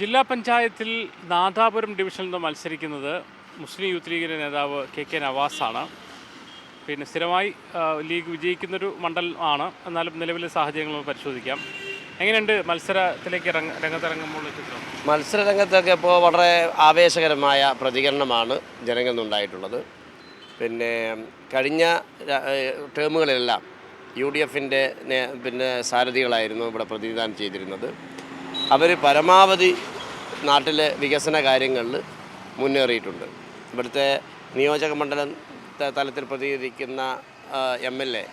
ജില്ലാ പഞ്ചായത്തിൽ നാദാപുരം ഡിവിഷനിൽ നിന്ന് മത്സരിക്കുന്നത് മുസ്ലിം യൂത്ത് ലീഗിന്റെ നേതാവ് കെ കെ നവാസാണ്. പിന്നെ സ്ഥിരമായി ലീഗ് വിജയിക്കുന്നൊരു മണ്ഡലമാണ് എന്നാലും നിലവിലെ സാഹചര്യങ്ങൾ പരിശോധിക്കാം. എങ്ങനെയുണ്ട് മത്സരത്തിലേക്ക് രംഗത്തിറങ്ങുമ്പോൾ ചിത്രം? മത്സരരംഗത്തൊക്കെ ഇപ്പോൾ വളരെ ആവേശകരമായ പ്രതികരണമാണ് ജനങ്ങളിൽ നിന്നുണ്ടായിട്ടുള്ളത്. പിന്നെ കഴിഞ്ഞ ടേമുകളിലെല്ലാം യു ഡി എഫിന്റെ പിന്നെ സാരഥികളായിരുന്നു ഇവിടെ പ്രതിനിധാനം ചെയ്തിരുന്നത്. അവർ പരമാവധി നാട്ടിലെ വികസന കാര്യങ്ങളിൽ മുന്നേറിയിട്ടുണ്ട്. ഇവിടുത്തെ നിയോജക മണ്ഡലം തലത്തിൽ പ്രതികരിക്കുന്ന M L A.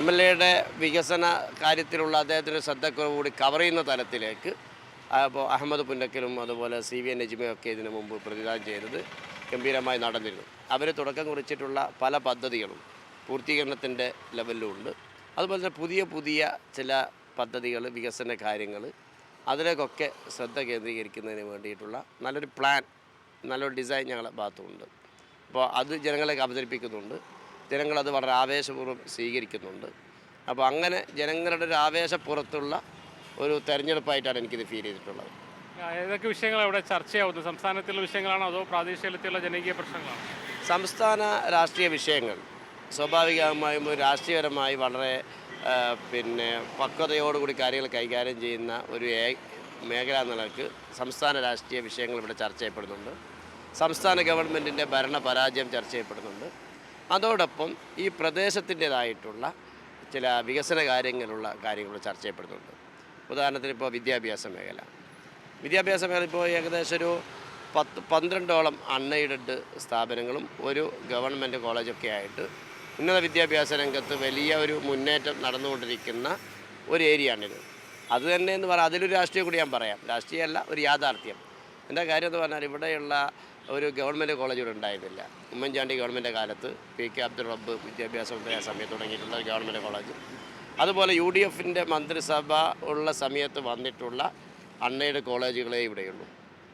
M L എയുടെ വികസന കാര്യത്തിലുള്ള അദ്ദേഹത്തിന്റെ ശ്രദ്ധക്കുറവ് കൂടി കവർ ചെയ്യുന്ന തലത്തിലേക്ക് അപ്പോൾ അഹമ്മദ് പുന്നക്കലും അതുപോലെ സി വി എൻ നജിമയും ഒക്കെ ഇതിനു മുമ്പ് പ്രതിദാനം ചെയ്തത് ഗംഭീരമായി നടന്നിരുന്നു. അവർ തുടക്കം കുറിച്ചിട്ടുള്ള പല പദ്ധതികളും പൂർത്തീകരണത്തിന്റെ ലെവലിലുണ്ട് അതുപോലെ തന്നെ പുതിയ പുതിയ ചില പദ്ധതികൾ വികസന കാര്യങ്ങൾ അതിലേക്കൊക്കെ ശ്രദ്ധ കേന്ദ്രീകരിക്കുന്നതിന് വേണ്ടിയിട്ടുള്ള നല്ലൊരു പ്ലാൻ നല്ലൊരു ഡിസൈൻ ഞങ്ങളുടെ ഭാഗത്തുമുണ്ട് അപ്പോൾ അത് ജനങ്ങളേക്ക് അവതരിപ്പിക്കുന്നുണ്ട്. ജനങ്ങളത് വളരെ ആവേശപൂർവം സ്വീകരിക്കുന്നുണ്ട്. അപ്പോൾ അങ്ങനെ ജനങ്ങളുടെ ഒരു ആവേശപ്പുറത്തുള്ള ഒരു തെരഞ്ഞെടുപ്പായിട്ടാണ് എനിക്കിത് ഫീൽ ചെയ്തിട്ടുള്ളത്. ഏതൊക്കെ വിഷയങ്ങൾ ഇവിടെ ചർച്ചയാവുന്നത്? സംസ്ഥാനത്തിലുള്ള വിഷയങ്ങളാണോ അതോ പ്രാദേശികത്തിലുള്ള ജനകീയ പ്രശ്നങ്ങളാണോ? സംസ്ഥാന രാഷ്ട്രീയ വിഷയങ്ങൾ സ്വാഭാവികമായും ഒരു രാഷ്ട്രീയപരമായി വളരെ പിന്നെ പക്വതയോടുകൂടി കാര്യങ്ങൾ കൈകാര്യം ചെയ്യുന്ന ഒരു മേഖല നിലയ്ക്ക് സംസ്ഥാന രാഷ്ട്രീയ വിഷയങ്ങൾ ഇവിടെ ചർച്ച ചെയ്യപ്പെടുന്നുണ്ട്. സംസ്ഥാന ഗവൺമെന്റിന്റെ ഭരണ പരാജയം ചർച്ച ചെയ്യപ്പെടുന്നുണ്ട്. അതോടൊപ്പം ഈ പ്രദേശത്തിന്റേതായിട്ടുള്ള ചില വികസന കാര്യങ്ങളുള്ള കാര്യങ്ങൾ ചർച്ച ചെയ്യപ്പെടുന്നുണ്ട്. ഉദാഹരണത്തിന് ഇപ്പോൾ വിദ്യാഭ്യാസ മേഖല. വിദ്യാഭ്യാസ മേഖല ഇപ്പോൾ ഏകദേശം ഒരു പത്ത് പന്ത്രണ്ടോളം അൺഎയ്ഡഡ് സ്ഥാപനങ്ങളും ഒരു ഗവൺമെന്റ് കോളേജൊക്കെ ആയിട്ട് ഉന്നത വിദ്യാഭ്യാസ രംഗത്ത് വലിയ ഒരു മുന്നേറ്റം നടന്നുകൊണ്ടിരിക്കുന്ന ഒരു ഏരിയയാണിത്. അത് തന്നെ എന്ന് പറഞ്ഞാൽ അതിലൊരു രാഷ്ട്രീയം കൂടി ഞാൻ പറയാം. രാഷ്ട്രീയമല്ല ഒരു യാഥാർത്ഥ്യം. എന്റെ കാര്യം എന്ന് പറഞ്ഞാൽ ഇവിടെയുള്ള ഒരു ഗവൺമെന്റ് കോളേജ് ഇവിടെ ഉണ്ടായിരുന്നില്ല. ഉമ്മൻചാണ്ടി ഗവൺമെന്റ് കാലത്ത് പി കെ അബ്ദുൾ റബ്ബ് വിദ്യാഭ്യാസ മന്ത്രിയായ സമയത്ത് തുടങ്ങിയിട്ടുള്ള ഒരു ഗവൺമെന്റ് കോളേജ്. അതുപോലെ യു ഡി എഫിന്റെ മന്ത്രിസഭ ഉള്ള സമയത്ത് വന്നിട്ടുള്ള അണ്ണയുടെ കോളേജുകളേ ഇവിടെയുള്ളൂ.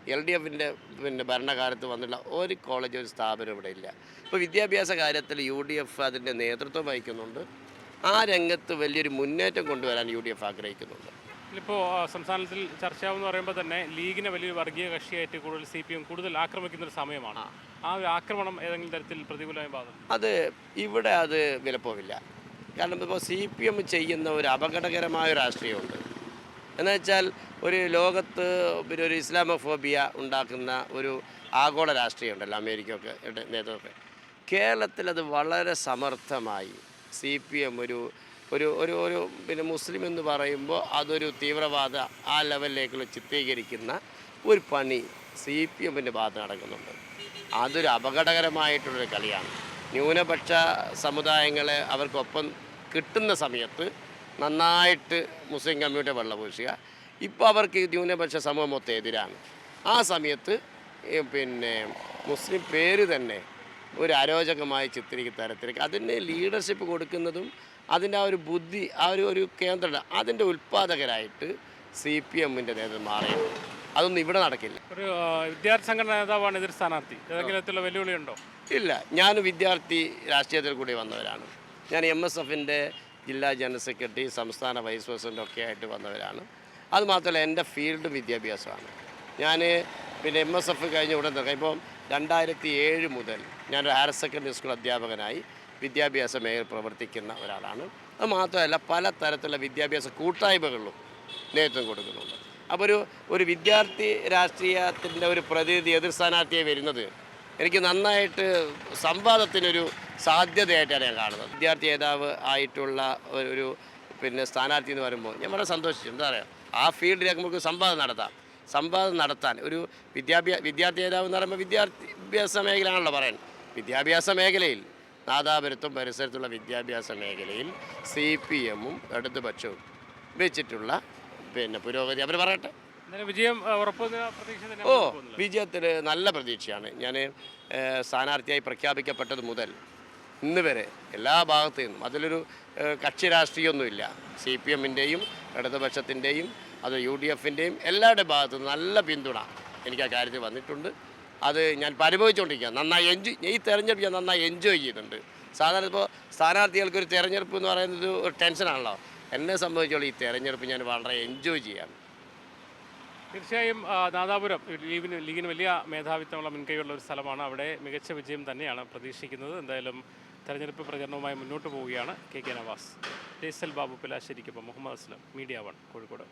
എൽ ഡി എഫിന്റെ പിന്നെ ഭരണകാലത്ത് വന്നുള്ള ഒരു കോളേജ് ഒരു സ്ഥാപനം ഇവിടെ ഇല്ല. ഇപ്പോൾ വിദ്യാഭ്യാസ കാര്യത്തിൽ യു ഡി എഫ് അതിന്റെ നേതൃത്വം വഹിക്കുന്നുണ്ട്. ആ രംഗത്ത് വലിയൊരു മുന്നേറ്റം കൊണ്ടുവരാൻ യു ഡി എഫ് ആഗ്രഹിക്കുന്നുണ്ട്. ഇപ്പോൾ സംസ്ഥാനത്തിൽ ചർച്ചയാവെന്ന് പറയുമ്പോൾ തന്നെ ലീഗിനെ വലിയൊരു വർഗീയ കക്ഷിയായിട്ട് കൂടുതൽ സി പി എം കൂടുതൽ ആക്രമിക്കുന്ന ഒരു സമയമാണ്. ആ. ഒരു ആക്രമണം ഏതെങ്കിലും തരത്തിൽ പ്രതികൂലമായി ബാധിക്കും അത് ഇവിടെ അത് വിലപ്പോവില്ല. കാരണം ഇപ്പോൾ സി പി എം ചെയ്യുന്ന ഒരു അപകടകരമായ രാഷ്ട്രീയമുണ്ട്. എന്ന് വെച്ചാൽ ഒരു ലോകത്ത് പിന്നെ ഒരു ഇസ്ലാമോഫോബിയ ഉണ്ടാക്കുന്ന ഒരു ആഗോള രാഷ്ട്രീയമുണ്ടല്ലോ അമേരിക്കയൊക്കെ നേതൃത്വമൊക്കെ. നേതൃത്വം കേരളത്തിൽ അത് വളരെ സമർത്ഥമായി സി പി എം ഒരു ഒരു ഒരു ഒരു പിന്നെ മുസ്ലിം എന്ന് പറയുമ്പോൾ അതൊരു തീവ്രവാദ ആ ലെവലിലേക്കുള്ള ചിത്രീകരിക്കുന്ന ഒരു പണി സി പി എമ്മിന്റെ ഭാഗത്ത് നടക്കുന്നുണ്ട്. അതൊരു അപകടകരമായിട്ടുള്ളൊരു കളിയാണ്. ന്യൂനപക്ഷ സമുദായങ്ങളെ അവർക്കൊപ്പം കിട്ടുന്ന സമയത്ത് നന്നായിട്ട് മുസ്ലിം കമ്മ്യൂണിറ്റി വെള്ളപൂശുക ഇപ്പോൾ അവർക്ക് ന്യൂനപക്ഷ സമൂഹം മൊത്തം എതിരാണ്. ആ സമയത്ത് പിന്നെ മുസ്ലിം പേര് തന്നെ ഒരു അരോചകമായി ചിത്രീകരിക്കുന്ന തരത്തിലേക്ക് അതിന് ലീഡർഷിപ്പ് കൊടുക്കുന്നതും അതിന്റെ ആ ഒരു ബുദ്ധി ആ ഒരു ഒരു കേന്ദ്ര അതിന്റെ ഉൽപ്പാദകരായിട്ട് സി പി എമ്മിന്റെ നേതൃത്വം മാറിയിട്ടുണ്ട്. അതൊന്നും ഇവിടെ നടക്കില്ല. ഒരു വിദ്യാർത്ഥി സംഘടന നേതാവാണ് എതിർ സ്ഥാനാർത്ഥി. ഏതെങ്കിലും തരത്തിലുള്ള വെല്ലുവിളി ഉണ്ടോ ഇല്ല. ഞാൻ വിദ്യാർത്ഥി രാഷ്ട്രീയത്തിൽ കൂടി വന്നവരാണ്. ഞാൻ എം എസ് എഫിന്റെ ജില്ലാ ജനറൽ സെക്രട്ടറി സംസ്ഥാന വൈസ് പ്രസിഡന്റ് ഒക്കെ ആയിട്ട് വന്നവരാണ്. അതുമാത്രമല്ല എന്റെ ഫീൽഡ് വിദ്യാഭ്യാസമാണ്. ഞാൻ പിന്നെ എം എസ് എഫ് കഴിഞ്ഞ ഉടൻ തന്നെ ഇപ്പം രണ്ടായിരത്തി ഏഴ് മുതൽ ഞാനൊരു ഹയർ സെക്കൻഡറി സ്കൂൾ അധ്യാപകനായി വിദ്യാഭ്യാസ മേഖല പ്രവർത്തിക്കുന്ന ഒരാളാണ്. അത് മാത്രമല്ല പല തരത്തിലുള്ള വിദ്യാഭ്യാസ കൂട്ടായ്മകളിലും നേതൃത്വം കൊടുക്കുന്നുണ്ട്. അപ്പോൾ ഒരു ഒരു വിദ്യാർത്ഥി രാഷ്ട്രീയത്തിന്റെ ഒരു പ്രതിനിധി എതിർ സ്ഥാനാർത്ഥിയായി വരുന്നത് എനിക്ക് നന്നായിട്ട് സംവാദത്തിനൊരു സാധ്യതയായിട്ടാണ് ഞാൻ കാണുന്നത്? വിദ്യാർത്ഥി നേതാവ് ആയിട്ടുള്ള ഒരു- പിന്നെ സ്ഥാനാർത്ഥി എന്ന് പറയുമ്പോൾ ഞാൻ വളരെ സന്തോഷിച്ചു. എന്താ പറയുക ആ ഫീൽഡിലേക്ക് നമുക്ക് സംവാദം നടത്താം. സംവാദം നടത്താൻ ഒരു വിദ്യാഭ്യാസ വിദ്യാർത്ഥി നേതാവ് എന്ന് പറയുമ്പോൾ വിദ്യാഭ്യാസ മേഖലയാണല്ലോ പറയാൻ. വിദ്യാഭ്യാസ മേഖലയിൽ നാദാപുരത്തും പരിസരത്തുള്ള വിദ്യാഭ്യാസ മേഖലയിൽ സി പി എമ്മും ഇടതുപക്ഷവും വെച്ചിട്ടുള്ള പിന്നെ പുരോഗതി. അവർ പറയട്ടെ. വിജയം ഓ വിജയത്തിന് നല്ല പ്രതീക്ഷയാണ്. ഞാൻ സ്ഥാനാർത്ഥിയായി പ്രഖ്യാപിക്കപ്പെട്ടത് മുതൽ ഇന്ന് വരെ എല്ലാ ഭാഗത്തു നിന്നും അതിലൊരു കക്ഷി രാഷ്ട്രീയമൊന്നുമില്ല. സി പി എമ്മിന്റെയും ഇടതുപക്ഷത്തിന്റെയും അത് യു ഡി എഫിന്റെയും എല്ലാവരുടെ ഭാഗത്തു നല്ല പിന്തുണ എനിക്ക് ആ കാര്യത്തിൽ വന്നിട്ടുണ്ട്. അത് ഞാൻ പരിഭവിച്ചുകൊണ്ടിരിക്കുക നന്നായി എൻജോയ് ഈ തെരഞ്ഞെടുപ്പ് ഞാൻ നന്നായി എൻജോയ് ചെയ്യുന്നുണ്ട്. സാധാരണ ഇപ്പോൾ സ്ഥാനാർത്ഥികൾക്ക് ഒരു തെരഞ്ഞെടുപ്പ് എന്ന് പറയുന്നത് ഒരു ടെൻഷനാണല്ലോ എന്നെ സംബന്ധിച്ചോളം ഈ തെരഞ്ഞെടുപ്പ് ഞാൻ വളരെ എൻജോയ് ചെയ്യാണ് തീർച്ചയായും നാദാപുരം ലീഗിന് ലീഗിന് വലിയ മേധാവിത്വമുള്ള മുൻകൈയുള്ള ഒരു സ്ഥലമാണ്. അവിടെ മികച്ച വിജയം തന്നെയാണ് പ്രതീക്ഷിക്കുന്നത്. എന്തായാലും തെരഞ്ഞെടുപ്പ് പ്രചരണവുമായി മുന്നോട്ട് പോവുകയാണ് കെ കെ നവാസ്. ജയ്സൽ ബാബു പിലാശ്ശേരിക്കൊപ്പം മുഹമ്മദ് അസ്ലം മീഡിയ വൺ കോഴിക്കോട്.